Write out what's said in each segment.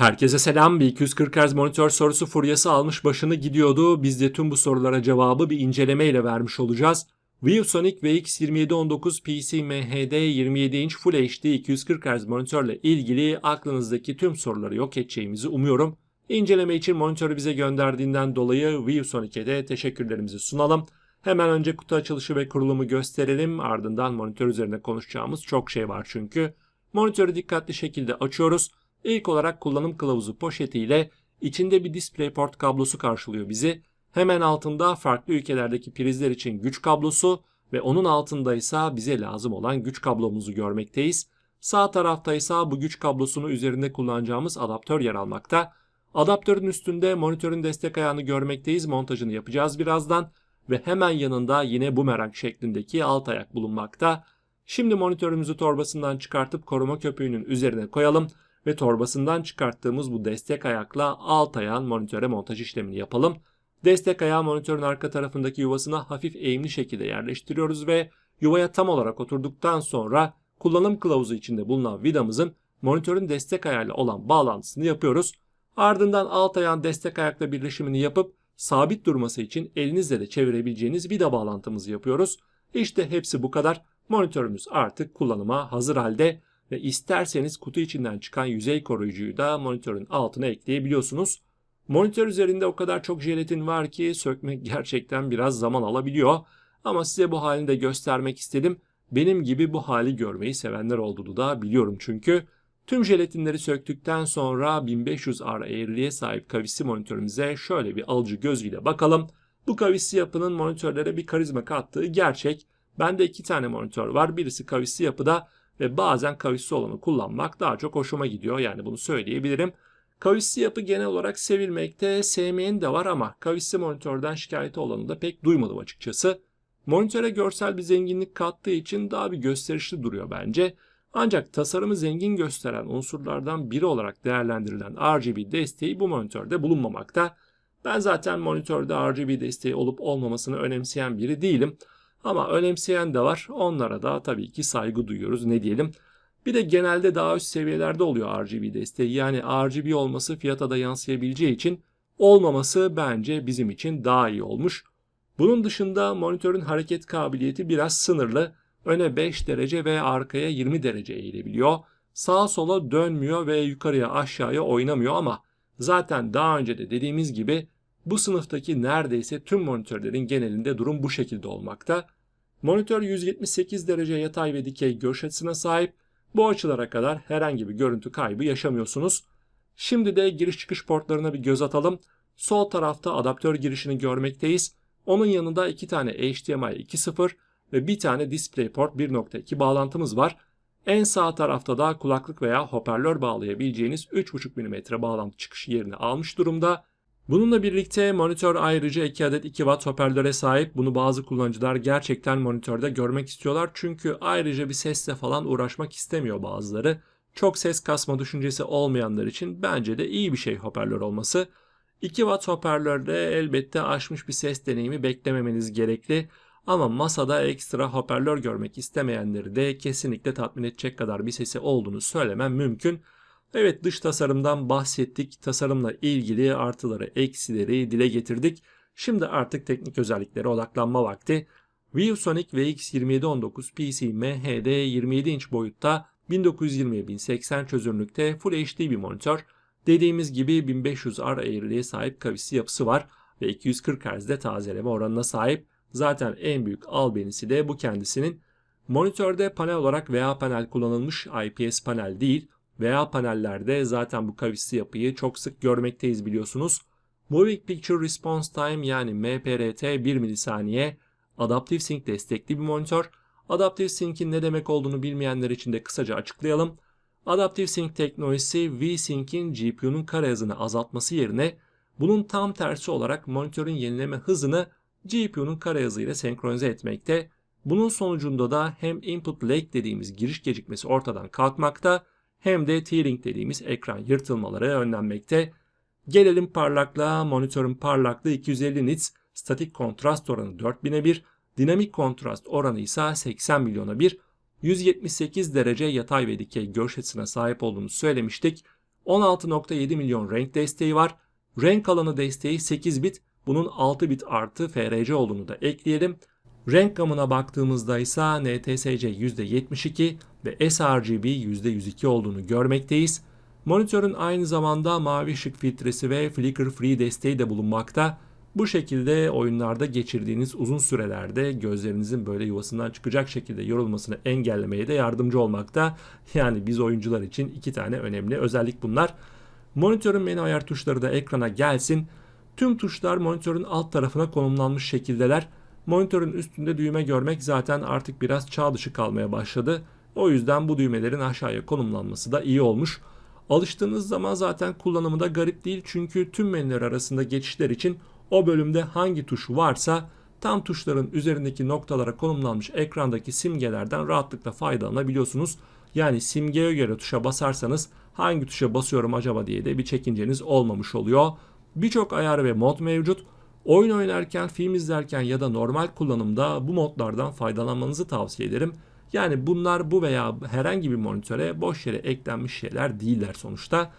Herkese selam. Bir 240 Hz monitör sorusu furyası almış başını gidiyordu. Biz de tüm bu sorulara cevabı bir inceleme ile vermiş olacağız. ViewSonic VX2719 PC MHD 27 inç Full HD 240 Hz monitörle ilgili aklınızdaki tüm soruları yok edeceğimizi umuyorum. İnceleme için monitörü bize gönderdiğinden dolayı ViewSonic'e de teşekkürlerimizi sunalım. Hemen önce kutu açılışı ve kurulumu gösterelim. Ardından monitör üzerine konuşacağımız çok şey var çünkü. Monitörü dikkatli şekilde açıyoruz. İlk olarak kullanım kılavuzu poşetiyle içinde bir DisplayPort kablosu karşılıyor bizi. Hemen altında farklı ülkelerdeki prizler için güç kablosu ve onun altında ise bize lazım olan güç kablomuzu görmekteyiz. Sağ tarafta ise bu güç kablosunu üzerinde kullanacağımız adaptör yer almakta. Adaptörün üstünde monitörün destek ayağını görmekteyiz. Montajını yapacağız birazdan ve hemen yanında yine bumerang şeklindeki alt ayak bulunmakta. Şimdi monitörümüzü torbasından çıkartıp koruma köpüğünün üzerine koyalım ve torbasından çıkarttığımız bu destek ayakla alt ayağın monitöre montaj işlemini yapalım. Destek ayağı monitörün arka tarafındaki yuvasına hafif eğimli şekilde yerleştiriyoruz ve yuvaya tam olarak oturduktan sonra kullanım kılavuzu içinde bulunan vidamızın monitörün destek ayağıyla olan bağlantısını yapıyoruz. Ardından alt ayağın destek ayakla birleşimini yapıp sabit durması için elinizle de çevirebileceğiniz vida bağlantımızı yapıyoruz. İşte hepsi bu kadar. Monitörümüz artık kullanıma hazır halde ve isterseniz kutu içinden çıkan yüzey koruyucuyu da monitörün altına ekleyebiliyorsunuz. Monitör üzerinde o kadar çok jelatin var ki sökmek gerçekten biraz zaman alabiliyor. Ama size bu halini de göstermek istedim. Benim gibi bu hali görmeyi sevenler olduğunu da biliyorum çünkü. Tüm jelatinleri söktükten sonra 1500 R eğriliğe sahip kavisli monitörümüze şöyle bir alıcı gözüyle bakalım. Bu kavisli yapının monitörlere bir karizma kattığı gerçek. Bende iki tane monitör var. Birisi kavisli yapıda ve bazen kavisli olanı kullanmak daha çok hoşuma gidiyor. Yani bunu söyleyebilirim. Kavisli yapı genel olarak sevilmekte, sevmeyen de var ama kavisli monitörden şikayeti olanı da pek duymadım açıkçası. Monitöre görsel bir zenginlik kattığı için daha bir gösterişli duruyor bence. Ancak tasarımı zengin gösteren unsurlardan biri olarak değerlendirilen RGB desteği bu monitörde bulunmamakta. Ben zaten monitörde RGB desteği olup olmamasını önemseyen biri değilim. Ama önemseyen de var. Onlara da tabii ki saygı duyuyoruz. Ne diyelim? Bir de genelde daha üst seviyelerde oluyor RGB desteği. Yani RGB olması fiyata da yansıyabileceği için olmaması bence bizim için daha iyi olmuş. Bunun dışında monitörün hareket kabiliyeti biraz sınırlı. Öne 5 derece ve arkaya 20 derece eğilebiliyor. Sağa sola dönmüyor ve yukarıya aşağıya oynamıyor ama zaten daha önce de dediğimiz gibi bu sınıftaki neredeyse tüm monitörlerin genelinde durum bu şekilde olmakta. Monitör 178 derece yatay ve dikey görüş açısına sahip. Bu açılara kadar herhangi bir görüntü kaybı yaşamıyorsunuz. Şimdi de giriş çıkış portlarına bir göz atalım. Sol tarafta adaptör girişini görmekteyiz. Onun yanında iki tane HDMI 2.0 ve bir tane DisplayPort 1.2 bağlantımız var. En sağ tarafta da kulaklık veya hoparlör bağlayabileceğiniz 3.5 mm bağlantı çıkışı yerini almış durumda. Bununla birlikte monitör ayrıca 2 adet 2 watt hoparlöre sahip. Bunu bazı kullanıcılar gerçekten monitörde görmek istiyorlar. Çünkü ayrıca bir sesle falan uğraşmak istemiyor bazıları. Çok ses kasma düşüncesi olmayanlar için bence de iyi bir şey hoparlör olması. 2 watt hoparlörde elbette aşmış bir ses deneyimi beklememeniz gerekli. Ama masada ekstra hoparlör görmek istemeyenleri de kesinlikle tatmin edecek kadar bir sesi olduğunu söylemem mümkün. Evet dış tasarımdan bahsettik. Tasarımla ilgili artıları, eksileri dile getirdik. Şimdi artık teknik özelliklere odaklanma vakti. ViewSonic VX2719 PC MHD 27 inç boyutta 1920x1080 çözünürlükte Full HD bir monitör. Dediğimiz gibi 1500 R eğriliğe sahip kavisli yapısı var ve 240 Hz'de tazeleme oranına sahip. Zaten en büyük albenisi de bu kendisinin. Monitörde panel olarak VA panel kullanılmış IPS panel değil. VA panellerde zaten bu kavisli yapıyı çok sık görmekteyiz biliyorsunuz. Moving Picture Response Time yani MPRT 1 milisaniye Adaptive Sync destekli bir monitör. Adaptive Sync'in ne demek olduğunu bilmeyenler için de kısaca açıklayalım. Adaptive Sync teknolojisi V-Sync'in GPU'nun kare hızını azaltması yerine bunun tam tersi olarak monitörün yenileme hızını GPU'nun kare hızıyla senkronize etmekte. Bunun sonucunda da hem input lag dediğimiz giriş gecikmesi ortadan kalkmakta hem de tearing dediğimiz ekran yırtılmaları önlenmekte. Gelelim parlaklığa. Monitörün parlaklığı 250 nits, statik kontrast oranı 4000'e 1, dinamik kontrast oranı ise 80 milyona 1, 178 derece yatay ve dikey görüş açısına sahip olduğunu söylemiştik. 16.7 milyon renk desteği var. Renk alanı desteği 8 bit. Bunun 6 bit artı FRC olduğunu da ekleyelim. Renk gamına baktığımızda ise NTSC %72 ve sRGB %102 olduğunu görmekteyiz. Monitörün aynı zamanda mavi ışık filtresi ve flicker free desteği de bulunmakta. Bu şekilde oyunlarda geçirdiğiniz uzun sürelerde gözlerinizin böyle yuvasından çıkacak şekilde yorulmasını engellemeye de yardımcı olmakta. Yani biz oyuncular için iki tane önemli özellik bunlar. Monitörün menü ayar tuşları da ekrana gelsin. Tüm tuşlar monitörün alt tarafına konumlanmış şekildeler. Monitörün üstünde düğme görmek zaten artık biraz çağ dışı kalmaya başladı. O yüzden bu düğmelerin aşağıya konumlanması da iyi olmuş. Alıştığınız zaman zaten kullanımı da garip değil çünkü tüm menüler arasında geçişler için o bölümde hangi tuş varsa tam tuşların üzerindeki noktalara konumlanmış ekrandaki simgelerden rahatlıkla faydalanabiliyorsunuz. Yani simgeye göre tuşa basarsanız hangi tuşa basıyorum acaba diye de bir çekinceniz olmamış oluyor. Birçok ayar ve mod mevcut. Oyun oynarken, film izlerken ya da normal kullanımda bu modlardan faydalanmanızı tavsiye ederim. Yani bunlar bu veya herhangi bir monitöre boş yere eklenmiş şeyler değiller sonuçta.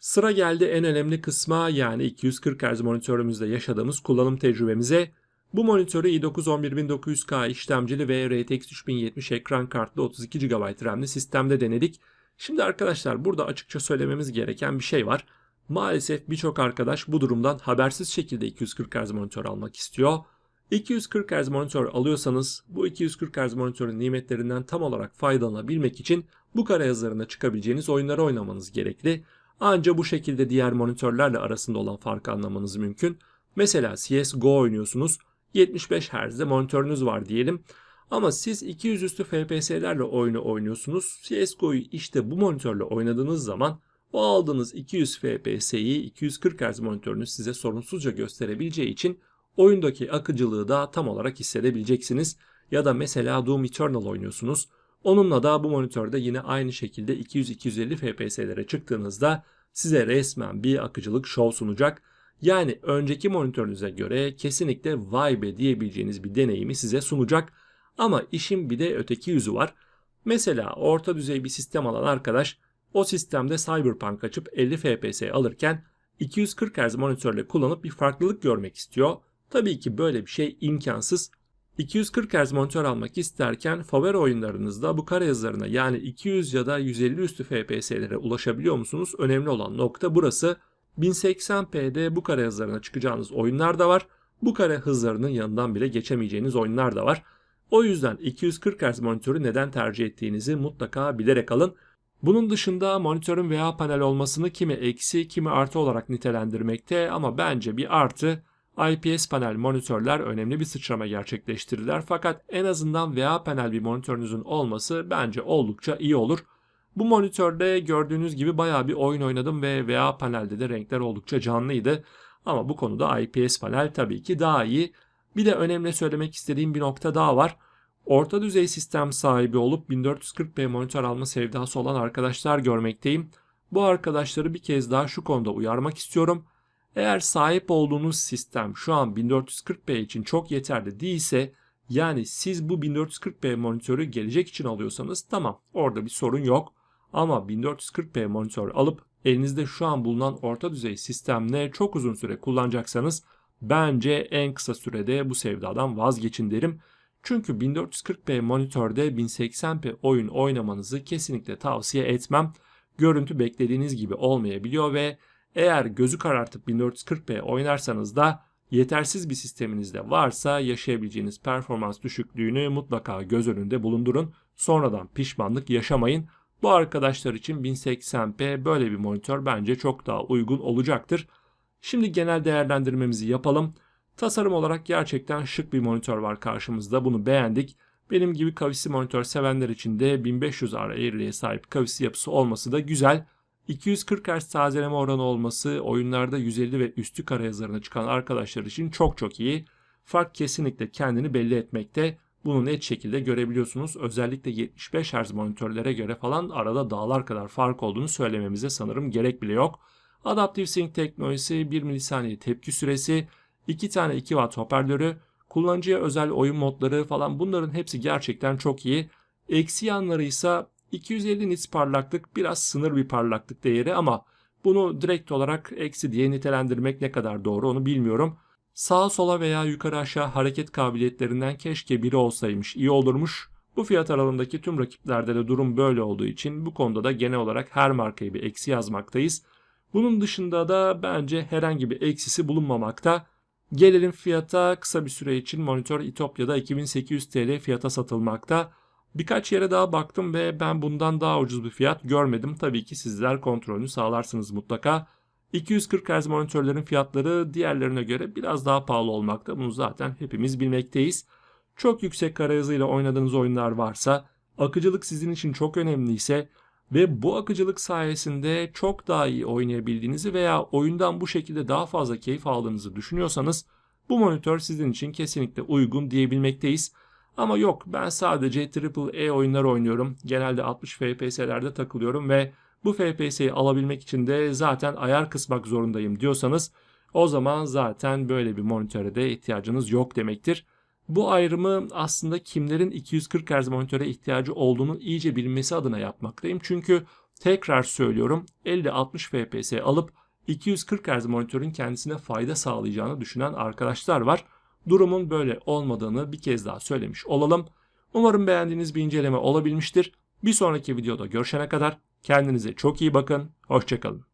Sıra geldi en önemli kısma yani 240 Hz monitörümüzde yaşadığımız kullanım tecrübemize. Bu monitörü i9 11900K işlemcili ve RTX 3070 ekran kartlı 32 GB RAM'li sistemde denedik. Şimdi arkadaşlar burada açıkça söylememiz gereken bir şey var. Maalesef birçok arkadaş bu durumdan habersiz şekilde 240 Hz monitör almak istiyor. 240 Hz monitör alıyorsanız bu 240 Hz monitörün nimetlerinden tam olarak faydalanabilmek için bu kare yazılarına çıkabileceğiniz oyunları oynamanız gerekli. Anca bu şekilde diğer monitörlerle arasında olan farkı anlamanız mümkün. Mesela CSGO oynuyorsunuz. 75 Hz'de monitörünüz var diyelim. Ama siz 200 üstü FPS'lerle oyunu oynuyorsunuz. CSGO'yu işte bu monitörle oynadığınız zaman o aldığınız 200 FPS'yi 240 Hz monitörünüz size sorunsuzca gösterebileceği için oyundaki akıcılığı da tam olarak hissedebileceksiniz. Ya da mesela Doom Eternal oynuyorsunuz. Onunla da bu monitörde yine aynı şekilde 200-250 FPS'lere çıktığınızda size resmen bir akıcılık show sunacak. Yani önceki monitörünüze göre kesinlikle vay be diyebileceğiniz bir deneyimi size sunacak. Ama işin bir de öteki yüzü var. Mesela orta düzey bir sistem alan arkadaş o sistemde Cyberpunk açıp 50 FPS alırken 240 Hz monitörle kullanıp bir farklılık görmek istiyor. Tabii ki böyle bir şey imkansız. 240 Hz monitör almak isterken favori oyunlarınızda bu kare yazılarına yani 200 ya da 150 üstü FPS'lere ulaşabiliyor musunuz? Önemli olan nokta burası. 1080p'de bu kare hızlarına çıkacağınız oyunlar da var. Bu kare hızlarının yanından bile geçemeyeceğiniz oyunlar da var. O yüzden 240 Hz monitörü neden tercih ettiğinizi mutlaka bilerek alın. Bunun dışında monitörün VA panel olmasını kimi eksi kimi artı olarak nitelendirmekte ama bence bir artı IPS panel monitörler önemli bir sıçrama gerçekleştirirler fakat en azından VA panel bir monitörünüzün olması bence oldukça iyi olur. Bu monitörde gördüğünüz gibi baya bir oyun oynadım ve VA panelde de renkler oldukça canlıydı. Ama bu konuda IPS panel tabii ki daha iyi. Bir de önemli söylemek istediğim bir nokta daha var. Orta düzey sistem sahibi olup 1440p monitör alma sevdası olan arkadaşlar görmekteyim. Bu arkadaşları bir kez daha şu konuda uyarmak istiyorum. Eğer sahip olduğunuz sistem şu an 1440p için çok yeterli değilse yani siz bu 1440p monitörü gelecek için alıyorsanız tamam orada bir sorun yok. Ama 1440p monitör alıp elinizde şu an bulunan orta düzey sistemle çok uzun süre kullanacaksanız bence en kısa sürede bu sevdadan vazgeçin derim. Çünkü 1440p monitörde 1080p oyun oynamanızı kesinlikle tavsiye etmem. Görüntü beklediğiniz gibi olmayabiliyor ve eğer gözü karartıp 1440p oynarsanız da yetersiz bir sisteminiz de varsa yaşayabileceğiniz performans düşüklüğünü mutlaka göz önünde bulundurun. Sonradan pişmanlık yaşamayın. Bu arkadaşlar için 1080p böyle bir monitör bence çok daha uygun olacaktır. Şimdi genel değerlendirmemizi yapalım. Tasarım olarak gerçekten şık bir monitör var karşımızda. Bunu beğendik. Benim gibi kavisi monitör sevenler için de 1500 R eğriliğe sahip kavisi yapısı olması da güzel. 240 Hz tazeleme oranı olması oyunlarda 150 ve üstü kare yazılarına çıkan arkadaşlar için çok çok iyi. Fark kesinlikle kendini belli etmekte. Bunu net şekilde görebiliyorsunuz. Özellikle 75 Hz monitörlere göre falan arada dağlar kadar fark olduğunu söylememize sanırım gerek bile yok. Adaptive Sync teknolojisi 1 milisaniye tepki süresi, 2 tane 2 Watt hoparlörü, kullanıcıya özel oyun modları falan bunların hepsi gerçekten çok iyi. Eksi yanları ise 250 nits parlaklık biraz sınır bir parlaklık değeri ama Bunu direkt olarak eksi diye nitelendirmek ne kadar doğru onu bilmiyorum. Sağa sola veya yukarı aşağı hareket kabiliyetlerinden keşke biri olsaymış iyi olurmuş. Bu fiyat aralığındaki tüm rakiplerde de durum böyle olduğu için bu konuda da genel olarak her markayı bir eksi yazmaktayız. Bunun dışında da bence herhangi bir eksisi bulunmamakta. Gelelim fiyata kısa bir süre için monitör İtopya'da 2800 TL fiyata satılmakta. Birkaç yere daha baktım ve ben bundan daha ucuz bir fiyat görmedim. Tabii ki sizler kontrolünü sağlarsınız mutlaka. 240 Hz monitörlerin fiyatları diğerlerine göre biraz daha pahalı olmakta. Bunu zaten hepimiz bilmekteyiz. Çok yüksek kara hızıyla oynadığınız oyunlar varsa, akıcılık sizin için çok önemliyse ve bu akıcılık sayesinde çok daha iyi oynayabildiğinizi veya oyundan bu şekilde daha fazla keyif aldığınızı düşünüyorsanız bu monitör sizin için kesinlikle uygun diyebilmekteyiz. Ama yok ben sadece AAA oyunlar oynuyorum. Genelde 60 FPS'lerde takılıyorum ve bu FPS'yi alabilmek için de zaten ayar kısmak zorundayım diyorsanız o zaman zaten böyle bir monitöre de ihtiyacınız yok demektir. Bu ayrımı aslında kimlerin 240 Hz monitöre ihtiyacı olduğunu iyice bilmesi adına yapmaktayım. Çünkü tekrar söylüyorum 50-60 FPS alıp 240 Hz monitörün kendisine fayda sağlayacağını düşünen arkadaşlar var. Durumun böyle olmadığını bir kez daha söylemiş olalım. Umarım beğendiğiniz bir inceleme olabilmiştir. Bir sonraki videoda görüşene kadar kendinize çok iyi bakın. Hoşçakalın.